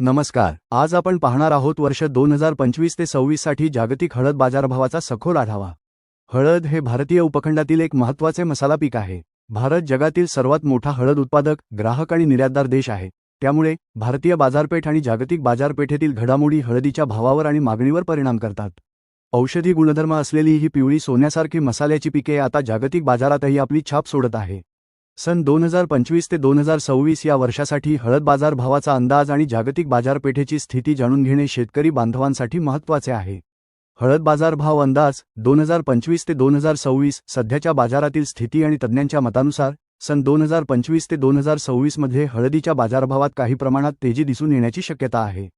नमस्कार. आज आपण पाहणार आहोत वर्ष दोन हजार पंचवीस ते सव्वीससाठी जागतिक हळद बाजारभावाचा सखोल आढावा. हळद हे भारतीय उपखंडातील एक महत्त्वाचे मसाला पीक आहे. भारत जगातील सर्वात मोठा हळद उत्पादक ग्राहक आणि निर्यातदार देश आहे. त्यामुळे भारतीय बाजारपेठ आणि जागतिक बाजारपेठेतील घडामोडी हळदीच्या भावावर आणि मागणीवर परिणाम करतात. औषधी गुणधर्म असलेली ही पिवळी सोन्यासारखी मसाल्याची पिके आता जागतिक बाजारातही आपली छाप सोडत आहे. सन दोन हजार पंचवीस ते दोन हजार सव्वीस या वर्षासाठी हळद बाजारभावाचा अंदाज आणि जागतिक बाजारपेठेची स्थिती जाणून घेणे शेतकरी बांधवांसाठी महत्त्वाचे आहे. हळद बाजारभाव अंदाज दोन हजार पंचवीस ते दोन हजार सव्वीस सध्याच्या बाजारातील स्थिती आणि तज्ज्ञांच्या मतानुसार सन दोन हजार पंचवीस ते दोन हजार सव्वीसमध्ये हळदीच्या बाजारभावात काही प्रमाणात तेजी दिसून येण्याची शक्यता आहे.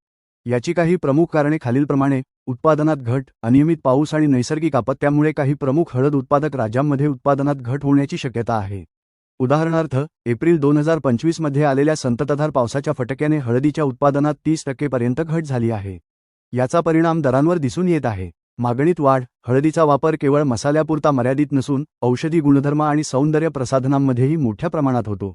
याची काही प्रमुख कारणे खालीलप्रमाणे उत्पादनात घट अनियमित पाऊस आणि नैसर्गिक आपत्त्यामुळे काही प्रमुख हळद उत्पादक राज्यांमध्ये उत्पादनात घट होण्याची शक्यता आहे. उदाहरणार्थ एप्रिल दोन हजार पंचवीसमध्ये आलेल्या संततधार पावसाच्या फटक्याने हळदीच्या उत्पादनात तीस टक्केपर्यंत घट झाली आहे. याचा परिणाम दरांवर दिसून येत आहे. मागणीत वाढ हळदीचा वापर केवळ मसाल्यापुरता मर्यादित नसून औषधी गुणधर्म आणि सौंदर्य प्रसाधनांमध्येही मोठ्या प्रमाणात होतो.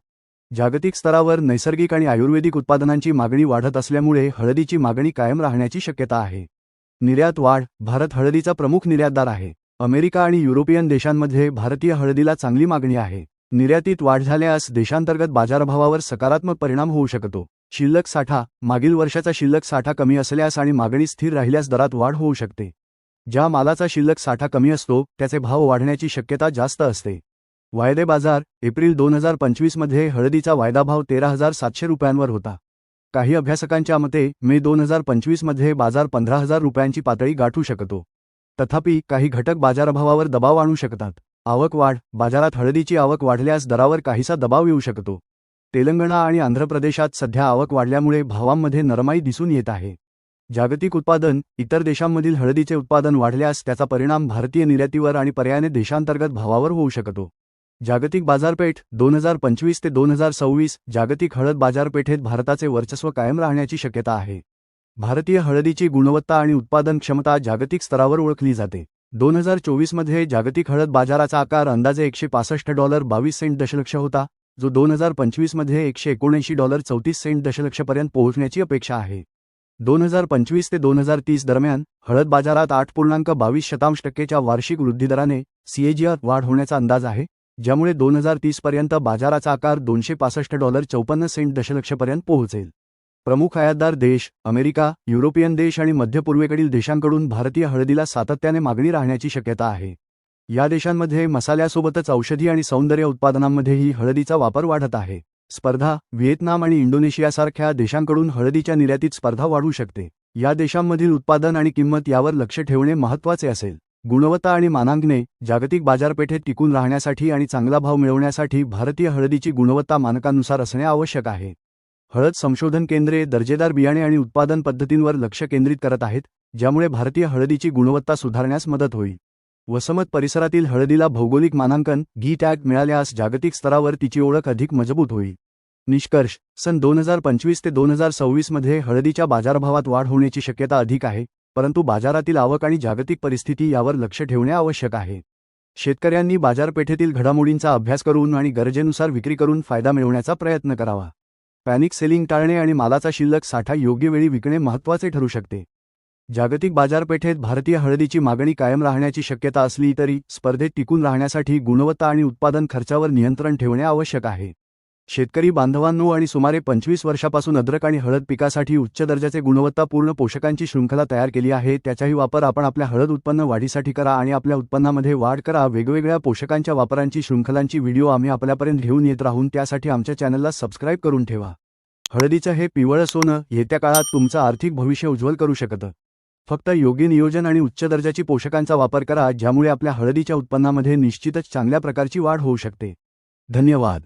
जागतिक स्तरावर नैसर्गिक आणि आयुर्वेदिक उत्पादनांची मागणी वाढत असल्यामुळे हळदीची मागणी कायम राहण्याची शक्यता आहे. निर्यात वाढ भारत हळदीचा प्रमुख निर्यातदार आहे. अमेरिका आणि युरोपियन देशांमध्ये भारतीय हळदीला चांगली मागणी आहे. निर्यातीत वाढ झाल्यास देशांतर्गत बाजारभावावर सकारात्मक परिणाम होऊ शकतो. शिल्लक साठा मागील वर्षाचा शिल्लक साठा कमी असल्यास आणि मागणी स्थिर राहिल्यास दरात वाढ होऊ शकते. ज्या मालाचा शिल्लक साठा कमी असतो त्याचे भाव वाढण्याची शक्यता जास्त असते. वायदे बाजार एप्रिल दोन हजार पंचवीसमध्ये हळदीचा वायदा भाव तेरा हजार सातशे रुपयांवर होता. काही अभ्यासकांच्या मते मे दोन हजार पंचवीसमध्ये बाजार पंधरा हजार रुपयांची पातळी गाठू शकतो. तथापि काही घटक बाजारभावावर दबाव आणू शकतात. आवक वाढ बाजारात हळदीची आवक वाढल्यास दरावर काहीसा दबाव येऊ शकतो. तेलंगणा आणि आंध्र प्रदेशात सध्या आवक वाढल्यामुळे भावांमध्ये नरमाई दिसून येत आहे. जागतिक उत्पादन इतर देशांमधील हळदीचे उत्पादन वाढल्यास त्याचा परिणाम भारतीय निर्यातीवर आणि पर्यायाने देशांतर्गत भावावर होऊ शकतो. जागतिक बाजारपेठ दोन हजार पंचवीस ते दोन हजार सव्वीस जागतिक हळद बाजारपेठेत भारताचे वर्चस्व कायम राहण्याची शक्यता आहे. भारतीय हळदीची गुणवत्ता आणि उत्पादन क्षमता जागतिक स्तरावर ओळखली जाते. दोन हजार चोवीसमध्ये जागतिक हळद बाजाराचा आकार अंदाजे एकशे पासष्ट डॉलर बावीस सेंट दशलक्ष होता जो दोन हजार पंचवीसमध्ये एकशे एकोणऐंशी डॉलर चौतीस सेंट दशलक्षपर्यंत पोहोचण्याची अपेक्षा आहे. दोन हजार पंचवीस ते दोन हजार तीस दरम्यान हळद बाजारात आठ पूर्णांक बावीस शतांश टक्केच्या वार्षिक वृद्धीदराने सीएजीआर वाढ होण्याचा अंदाज आहे ज्यामुळे दोन हजार तीसपर्यंत बाजाराचा आकार दोनशे पासष्ट डॉलर चौपन्न सेंट दशलक्षपर्यंत पोहोचेल. प्रमुख आयातदार देश अमेरिका युरोपियन देश आणि मध्य पूर्वेकडील देशांकडून भारतीय हळदीला सातत्याने मागणी राहण्याची शक्यता आहे. या देशांमध्ये मसाल्यासोबतच औषधी आणि सौंदर्य उत्पादनांमध्येही हळदीचा वापर वाढत आहे. स्पर्धा व्हिएतनाम आणि इंडोनेशियासारख्या देशांकडून हळदीच्या निर्यातीत स्पर्धा वाढू शकते. या देशांमधील उत्पादन आणि किंमत यावर लक्ष ठेवणे महत्त्वाचे असेल. गुणवत्ता आणि मानांकने जागतिक बाजारपेठेत टिकून राहण्यासाठी आणि चांगला भाव मिळवण्यासाठी भारतीय हळदीची गुणवत्ता मानकांनुसार असणे आवश्यक आहे. हळद संशोधन केंद्रे दर्जेदार बियाणे आणि उत्पादन पद्धतींवर लक्ष केंद्रित करत आहेत ज्यामुळे भारतीय हळदीची गुणवत्ता सुधारण्यास मदत होईल. वसमत परिसरातील हळदीला भौगोलिक मानांकन घी टॅग मिळाल्यास जागतिक स्तरावर तिची ओळख अधिक मजबूत होईल. निष्कर्ष सन दोन हजार पंचवीस ते दोन हजार सव्वीसमध्ये हळदीच्या बाजारभावात वाढ होण्याची शक्यता अधिक आहे परंतु बाजारातील आवक आणि जागतिक परिस्थिती यावर लक्ष ठेवणे आवश्यक आहे. शेतकऱ्यांनी बाजारपेठेतील घडामोडींचा अभ्यास करून आणि गरजेनुसार विक्री करून फायदा मिळवण्याचा प्रयत्न करावा. पॅनिक सेलिंग टाळणे आणि मालाचा शिल्लक साठा योग्य वेळी विकणे महत्त्वाचे ठरू शकते. जागतिक बाजारपेठेत भारतीय हळदीची मागणी कायम राहण्याची शक्यता असली तरी स्पर्धेत टिकून राहण्यासाठी गुणवत्ता आणि उत्पादन खर्चावर नियंत्रण ठेवणे आवश्यक आहे. शेतकरी बांधवांनो आणि सुमारे पंचवीस वर्षापासून अद्रक आणि हळद पिकासाठी उच्च दर्जाचे गुणवत्तापूर्ण पोषकांची शृंखला तयार केली आहे. त्याचाही वापर आपण आपल्या हळद उत्पन्न वाढीसाठी करा आणि आपल्या उत्पन्नामध्ये वाढ करा. वेगवेगळ्या पोषकांच्या वापरांची शृंखलांची व्हिडिओ आम्ही आपल्यापर्यंत घेऊन येत राहून त्यासाठी आमच्या चॅनलला सबस्क्राईब करून ठेवा. हळदीचं हे पिवळं सोनं येत्या काळात तुमचं आर्थिक भविष्य उज्ज्वल करू शकतं. फक्त योग्य नियोजन आणि उच्च दर्जाची पोषकांचा वापर करा ज्यामुळे आपल्या हळदीच्या उत्पन्नामध्ये निश्चितच चांगल्या प्रकारची वाढ होऊ शकते. धन्यवाद.